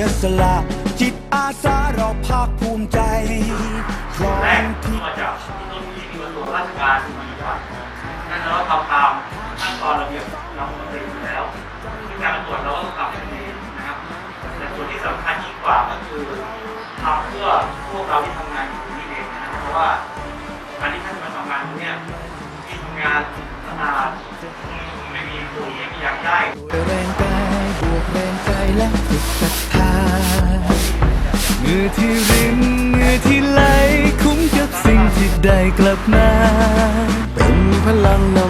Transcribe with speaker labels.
Speaker 1: เสียสละ จิตอาสาเราภาคภูมิใจพร้อ
Speaker 2: แรก
Speaker 1: มที่
Speaker 2: มาจากที่ต้นที่มีกระทรวงราชการปฏิบัตินั่นเราทำตามขั้นตอนระเบียบเราปกติอยู่แล้วซึ่งการตรวจเราก็ต้องทำเป็นเองนะครับแต่ส่วนที่สำคัญยิ่งกว่าก็คือทำเพื่อพวกเราที่ทำงานอยู่ที่นี่เองนะครับเพราะว่าการที่ท่านมาทำงานตรงเนี้ยที่ทำงานสะอาด มื่อ
Speaker 1: ที่รินเหงื่อที่ไหล คุ้มกับสิ่งที่ได้กลับมา เป็นพลังนำ